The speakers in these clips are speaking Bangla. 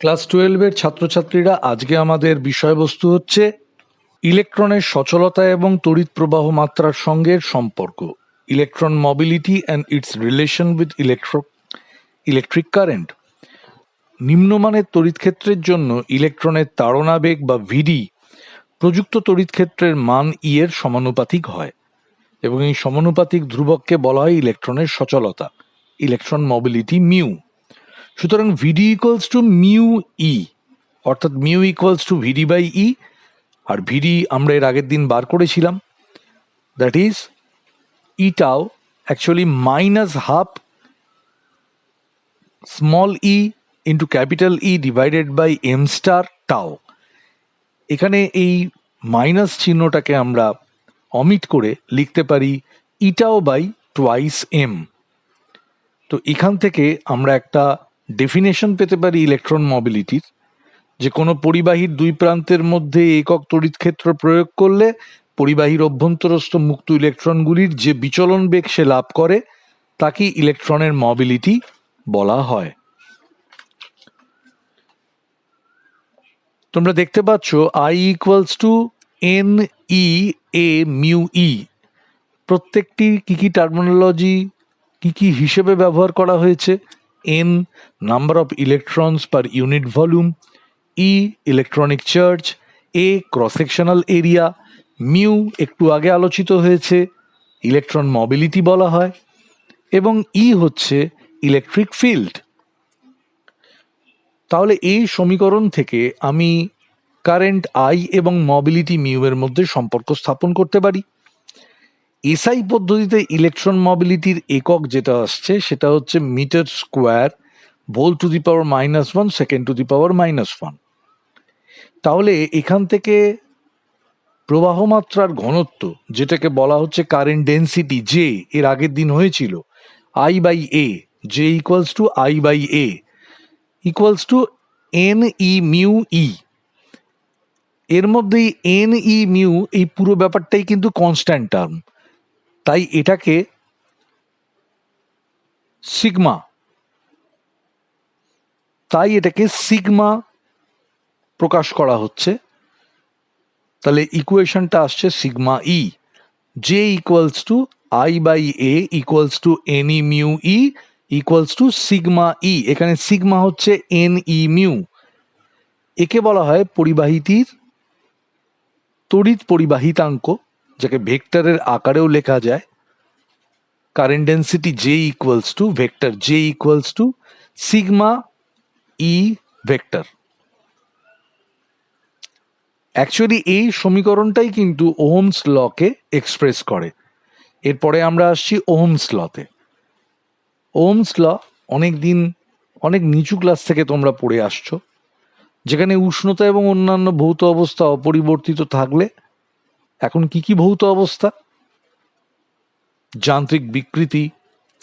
ক্লাস টুয়েলভের ছাত্রছাত্রীরা আজকে আমাদের বিষয়বস্তু হচ্ছে ইলেকট্রনের সচলতা এবং তড়িৎ প্রবাহ মাত্রার সঙ্গে সম্পর্ক, electron mobility and its relation with electro electric current নিম্নমানের তড়িৎ ক্ষেত্রের জন্য ইলেকট্রনের তাড়নাবেগ বা ভিডি প্রযুক্ত তড়িৎ ক্ষেত্রের মান ই এর সমানুপাতিক হয় এবং এই সমানুপাতিক ধ্রুবককে বলা হয় ইলেকট্রনের সচলতা, ইলেকট্রন মবিলিটি মিউ সুতরাং VD equals to mu E অর্থাৎ mu equals to VD by E আর ভিডি আমরা এর আগের দিন বার করেছিলাম। That is ইটাও actually minus half small E into capital E divided by M star tau এখানে এই মাইনাস চিহ্নটাকে আমরা অমিট করে লিখতে পারি ইটাও বাই টোয়াইস এম তো এখান থেকে আমরা একটা ডেফিনেশন পেতে পারি ইলেকট্রন মোবিলিটির যে কোনো পরিবাহীর দুই প্রান্তের মধ্যে একক তড়িৎ ক্ষেত্র প্রয়োগ করলে পরিবাহীর অভ্যন্তরস্থ মুক্ত ইলেকট্রনগুলির যে বিচলন বেগ সে লাভ করে, তাকে ইলেকট্রনের মোবিলিটি বলা হয়। তোমরা দেখতে পাচ্ছ I equals to N E A mu E প্রত্যেকটি কি কি টার্মিনোলজি কি কি হিসেবে ব্যবহার করা হয়েছে? N number of electrons per unit volume e electronic charge A cross sectional area mu একটু আগে আলোচিত হয়েছে ইলেকট্রন মোবিলিটি বলা হয়, এবং ই হচ্ছে ইলেকট্রিক ফিল্ড তাহলে এই সমীকরণ থেকে আমি কারেন্ট আই এবং মোবিলিটি মিউ এর মধ্যে সম্পর্ক স্থাপন করতে পারি। এসআই পদ্ধতিতে ইলেকট্রন মোবিলিটির একক যেটা আসছে, সেটা হচ্ছে metre square volt to the power minus one second to the power minus one তাহলে এখান থেকে প্রবাহ মাত্রার ঘনত্ব, যেটাকে বলা হচ্ছে কারেন্ট ডেন্সিটি যে এর আগের দিন হয়েছিল I by A J equals to I by A equals to N E mu E এর মধ্যেই এন ই মিউ এই পুরো ব্যাপারটাই কিন্তু কনস্ট্যান্ট টার্ম তাই এটাকে সিগমা, তাই এটাকে সিগমা প্রকাশ করা হচ্ছে। তাহলে ইকুয়েশনটা আসছে sigma E J equals to I by A equals to N E mu E equals to sigma E এখানে সিগমা হচ্ছে এন ই মিউ একে বলা হয় পরিবাহিতির, তড়িৎ পরিবাহিতাঙ্ক। যাকে ভেক্টরের আকারেও লেখা যায়, current density J equals to vector J equals to sigma E vector. Actually এই সমীকরণটাই কিন্তু ওহমস লকে এক্সপ্রেস করে। এরপরে আমরা আসছি ওহমস লতে ওহমস ল অনেক দিন, অনেক নিচু ক্লাস থেকে তোমরা পড়ে আসছো, যেখানে উষ্ণতা এবং অন্যান্য ভৌত অবস্থা অপরিবর্তিত থাকলে এখন কি কি ভৌত অবস্থা? যান্ত্রিক বিকৃতি,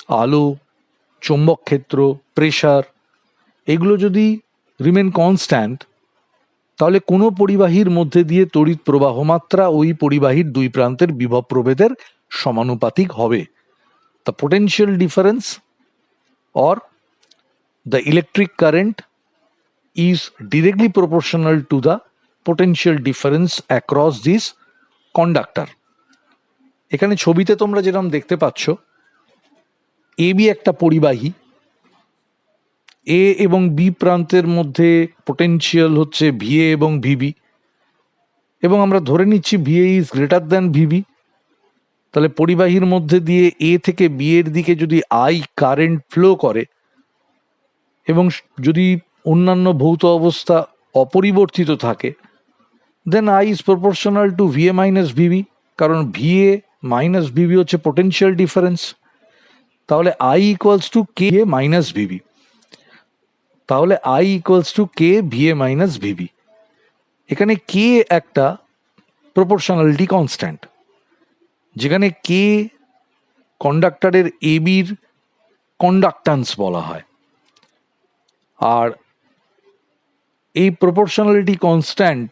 আলো, চৌম্বক ক্ষেত্র প্রেশার এগুলো যদি রিমেন কনস্ট্যান্ট তাহলে কোনো পরিবাহীর মধ্যে দিয়ে তড়িৎ প্রবাহ মাত্রা ওই পরিবাহীর দুই প্রান্তের বিভব প্রভেদের সমানুপাতিক হবে। The potential difference or the electric current is directly proportional to the potential difference across this conductor. এখানে ছবিতে তোমরা যেরকম দেখতে পাচ্ছ এ বি একটা পরিবাহী। এ এবং বি প্রান্তের মধ্যে পোটেনশিয়াল হচ্ছে ভিএ এবং ভিবি এবং আমরা ধরে নিচ্ছি VA is greater than VB তাহলে পরিবাহীর মধ্যে দিয়ে এ থেকে বি এর দিকে যদি আই কারেন্ট ফ্লো করে, এবং যদি অন্যান্য ভৌত অবস্থা অপরিবর্তিত থাকে then I is proportional to VA minus VB কারণ ভিএ মাইনাস ভিবি হচ্ছে পোটেনশিয়াল ডিফারেন্স তাহলে I equals to K A minus VB তাহলে I equals to K VA minus VB এখানে কে একটা প্রপোর্শনালিটি কনস্ট্যান্ট যেখানে কে কন্ডাক্টরের এবির কন্ডাক্টান্স বলা হয়। আর এই প্রপোর্শনালিটি কনস্ট্যান্ট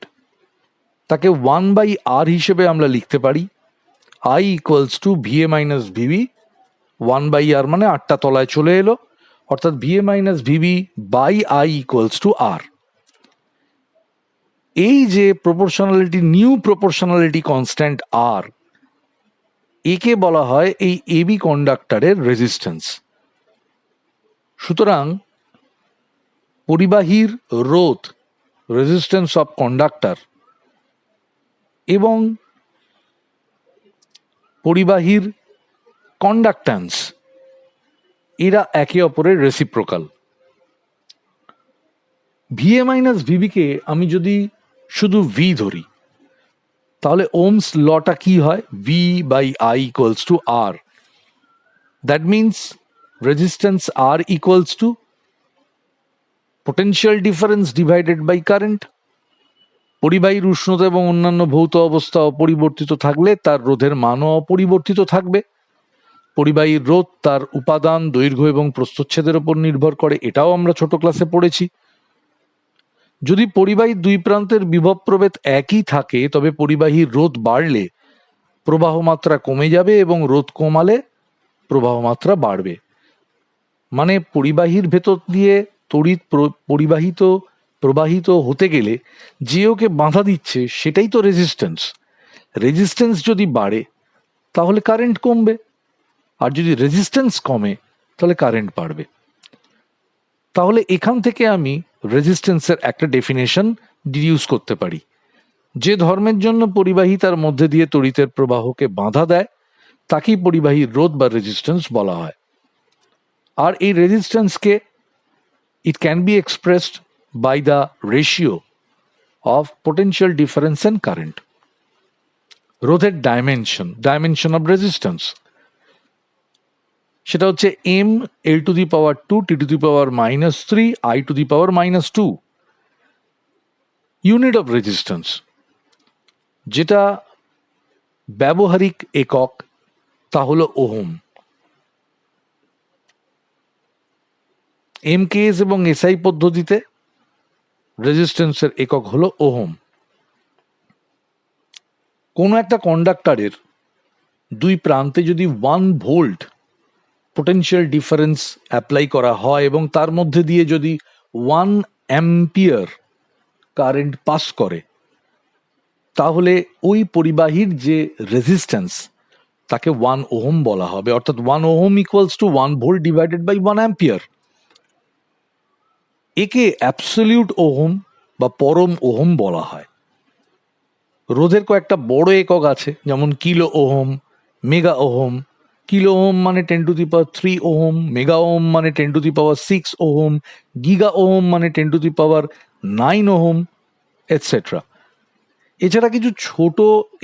তাকে ওয়ান বাই আর হিসেবে আমরা লিখতে পারি। I equals to VA minus VB one by R মানে আটটা তলায় চলে এলো। অর্থাৎ VA minus VB by I equals to R এই যে প্রপোর্শনালিটি নিউ প্রপোর্শনালিটি কনস্ট্যান্ট আর একে বলা হয় এই এবি কন্ডাক্টরের রেজিস্ট্যান্স সুতরাং পরিবাহীর রোধ রেজিস্ট্যান্স অফ কন্ডাক্টর এবং পরিবাহীর কন্ডাক্ট্যান্স এরা একে অপরের রেসিপ্রোকাল ভিএ মাইনাস ভিবিকে আমি যদি শুধু ভি ধরি, তাহলে ওমস লটা কি হয়? V by I equals to R that means resistance R equals to potential difference divided by current পরিবাহীর উষ্ণতা এবং অন্যান্য ভৌত অবস্থা অপরিবর্তিত থাকলে তার রোধের মানও অপরিবর্তিত থাকবে। পরিবাহীর রোধ তার উপাদান, দৈর্ঘ্য এবং প্রস্থচ্ছেদের উপর নির্ভর করে, এটাও আমরা ছোট ক্লাসে পড়েছি। যদি পরিবাহীর দুই প্রান্তের বিভব প্রভেদ একই থাকে, তবে পরিবাহীর রোধ বাড়লে প্রবাহ মাত্রা কমে যাবে এবং রোধ কমালে প্রবাহ মাত্রা বাড়বে। মানে পরিবাহীর ভেতর দিয়ে তড়িৎ প্র- পরিবাহিত প্রবাহিত হতে গেলে যে ওকে বাধা দিচ্ছে সেটাই তো রেজিস্ট্যান্স রেজিস্ট্যান্স যদি বাড়ে, তাহলে কারেন্ট কমবে। আর যদি রেজিস্ট্যান্স কমে, তাহলে কারেন্ট বাড়বে। তাহলে এখান থেকে আমি রেজিস্ট্যান্সের একটা ডেফিনেশন ডিডিউস করতে পারি। যে ধর্মের জন্য পরিবাহী তার মধ্যে দিয়ে তড়িতের প্রবাহকে বাধা দেয়, তাকেই পরিবাহী রোধ বা রেজিস্ট্যান্স বলা হয়। আর এই রেজিস্ট্যান্সকে it can be expressed by the ratio of potential difference and current. রোধের ডাইমেনশন ডাইমেনশন অফ রেজিস্ট্যান্স সেটা হচ্ছে M L to the power two T to the power minus three I to the power minus two unit of resistance যেটা ব্যবহারিক একক, তা হলো ওহম। এমকেএস এবং এসআই পদ্ধতিতে রেজিস্ট্যান্সের একক হলো ওহম। কোনো একটা কন্ডাক্টরের দুই প্রান্তে যদি one volt potential difference apply করা হয় এবং তার মধ্যে দিয়ে যদি ওয়ান অ্যাম্পিয়ার কারেন্ট পাস করে, তাহলে ওই পরিবাহীর যে রেজিস্ট্যান্স তাকে ওয়ান ওহম বলা হবে। অর্থাৎ one ohm equals to one volt divided by one ampere একে অ্যাবসলিউট ওহম বা পরম ওহম বলা হয়। রোধের কয়েকটা বড় একক আছে, যেমন kilo ohm, mega ohm. Kilo ohm মানে ten to the power three ohm, mega ohm মানে ten to the power six ohm, giga ohm মানে ten to the power nine ohm etcetera এছাড়া কিছু ছোট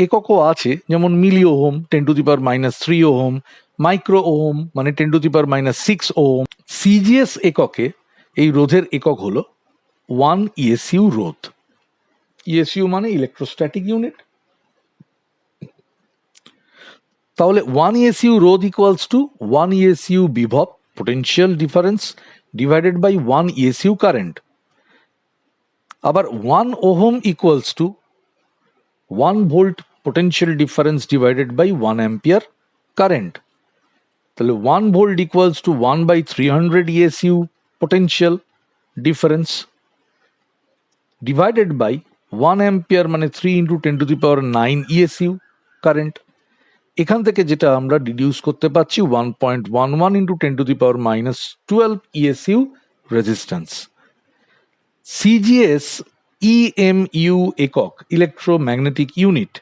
এককও আছে, যেমন milli ohm ten to the power minus three ohm micro ohm মানে ten to the power minus six ohm. CGS এককে এই রোধের একক হলো ওয়ান ইএসইউ রোধ। ইএসইউ মানে ইলেকট্রোস্ট্যাটিক ইউনিট তাহলে ওয়ান ইএসইউ রোধ ইকুয়ালস টু ওয়ান ইএসইউ বিভব potential difference divided by one ESU current আবার one ohm equals to one volt potential difference divided by one ampere current তাহলে one volt equals to one by three hundred ESU potential difference divided by 1 ampere মানে 3 into ten to the power nine ESU current এখান থেকে যেটা আমরা ডিডিউস করতে পারছি one point one one into ten to the power minus twelve ESU resistance CGS EMU একক ইলেকট্রোম্যাগনেটিক ইউনিট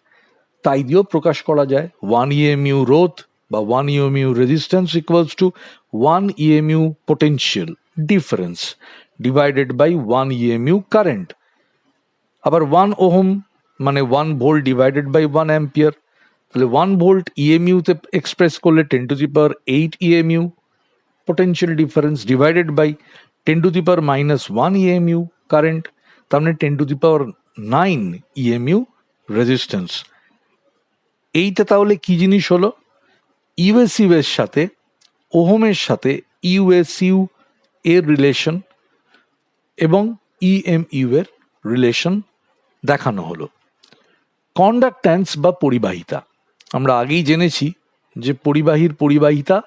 তাই দিয়েও প্রকাশ করা যায় ওয়ান ইএমইউ রোধ বা one EMU resistance equals to one EMU potential difference divided by one EMU current আবার ওয়ান ওহম মানে one volt divided by one ampere তাহলে ওয়ান ভোল্ট ইএমইউতে এক্সপ্রেস করলে ten to the power eight EMU potential difference divided by ten to the power minus one EMU current তার মানে ten to the power nine EMU resistance এইটা তাহলে কি জিনিস হলো? ইউএসইউ এর সাথে ওহমের সাথে ইউএসইউ এর রিলেশন এবং ইএমইউ এর রিলেশন দেখানো হলো। কন্ডাক্ট্যান্স বা পরিবাহিতা। আমরা আগেই জেনেছি যে পরিবাহীর পরিবাহিতা,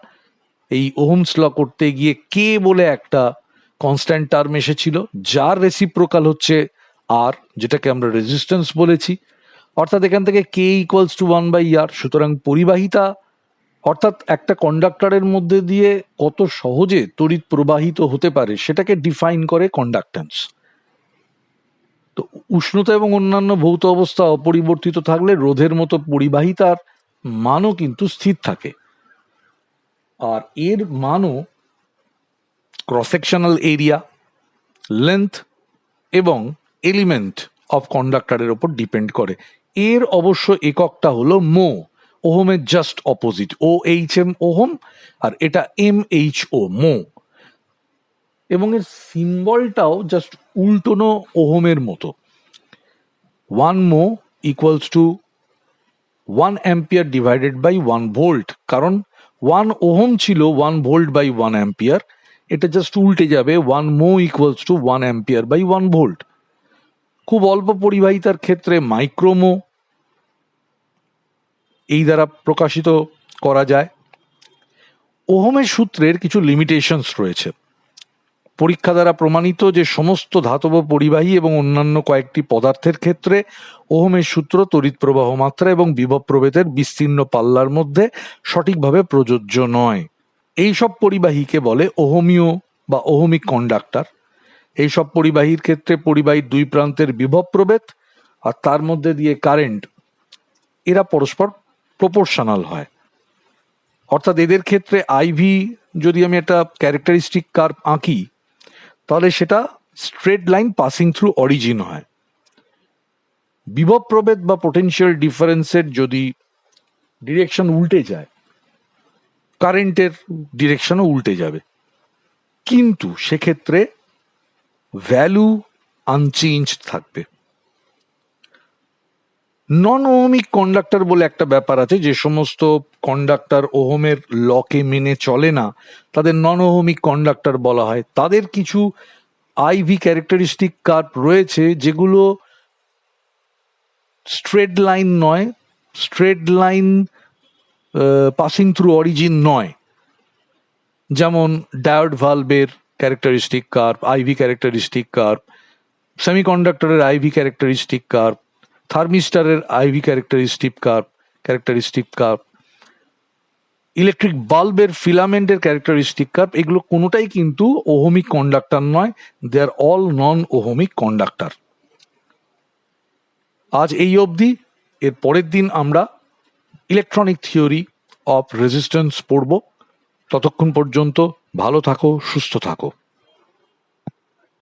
এই ওহমস ল করতে গিয়ে কে বলে একটা কনস্ট্যান্ট টার্ম এসেছিল, যার রেসিপ্রোকাল হচ্ছে আর যেটাকে আমরা রেজিস্ট্যান্স বলেছি। অর্থাৎ এখান থেকে K equals to one by R সুতরাং পরিবাহিতা অর্থাৎ একটা কন্ডাক্টরের মধ্যে দিয়ে কত সহজে তড়িৎ প্রবাহিত হতে পারে সেটাকে ডিফাইন করে কন্ডাক্টেন্স তো উষ্ণতা এবং অন্যান্য ভৌত অবস্থা অপরিবর্তিত থাকলে রোধের মতো পরিবাহিতার মানও কিন্তু স্থির থাকে। আর এর মানও ক্রস সেকশনাল এরিয়া লেন্থ এবং এলিমেন্ট অফ কন্ডাক্টরের ওপর ডিপেন্ড করে। এর অবশ্য এককটা হলো মো। ওহমের just opposite O H M ohm, আর এটা এম এইচ ও মো। এবং এর সিম্বলটাও জাস্ট উল্টোনো ওহমের মতো। One mho equals to one ampere divided by one volt কারণ ওয়ান ওহম ছিল one volt by one ampere এটা জাস্ট উল্টে যাবে one mho equals to one ampere by one volt খুব অল্প পরিবাহিতার ক্ষেত্রে মাইক্রোমো এই দ্বারা প্রকাশিত করা যায়। ওহমের সূত্রের কিছু লিমিটেশনস রয়েছে। পরীক্ষা দ্বারা প্রমাণিত যে সমস্ত ধাতব পরিবাহী এবং অন্যান্য কয়েকটি পদার্থের ক্ষেত্রে ওহমের সূত্র তড়িৎ প্রবাহ মাত্রা এবং বিভব প্রভেদের বিস্তীর্ণ পাল্লার মধ্যে সঠিকভাবে প্রযোজ্য নয়। এই সব পরিবাহীকে বলে ওহমীয় বা ওহমিক কন্ডাক্টর এই সব পরিবাহীর ক্ষেত্রে পরিবাহীর দুই প্রান্তের বিভব প্রভেদ আর তার মধ্যে দিয়ে কারেন্ট এরা পরস্পর প্রপোর্শনাল হয়। অর্থাৎ এদের ক্ষেত্রে আইভি যদি আমি একটা ক্যারেক্টারিস্টিক কার্ভ আঁকি, তাহলে সেটা straight line passing through origin হয়। বিভব প্রভেদ বা পোটেনশিয়াল ডিফারেন্সের যদি ডিরেকশন উল্টে যায় কারেন্টের ডিরেকশনও উল্টে যাবে। কিন্তু সেক্ষেত্রে ভ্যালু আনচেঞ্জ থাকবে। নন ওহমিক কন্ডাক্টর বলে একটা ব্যাপার আছে, যে সমস্ত কন্ডাক্টর ওহমের লকে মেনে চলে না, তাদের নন ওহমিক কন্ডাক্টর বলা হয়। তাদের কিছু আইভি ক্যারেক্টারিস্টিক কার্ভ রয়েছে, যেগুলো স্ট্রেট লাইন নয় straight line passing through origin নয়। যেমন diode ভালভের characteristic curve IV characteristic curve সেমিকন্ডাক্টরের IV characteristic curve থার্মিস্টারের IV characteristic curve characteristic curve electric বাল্বের ফিলামেন্টের ক্যারেক্টারিস্টিক কার্ভ এগুলো কোনোটাই কিন্তু ওহমিক কন্ডাক্টর নয় they are all non ohmic conductor আজ এই অবধি, এর পরের দিন আমরা ইলেকট্রনিক থিওরি অফ রেজিস্ট্যান্স পড়ব। ততক্ষণ পর্যন্ত ভালো থাকো, সুস্থ থাকো।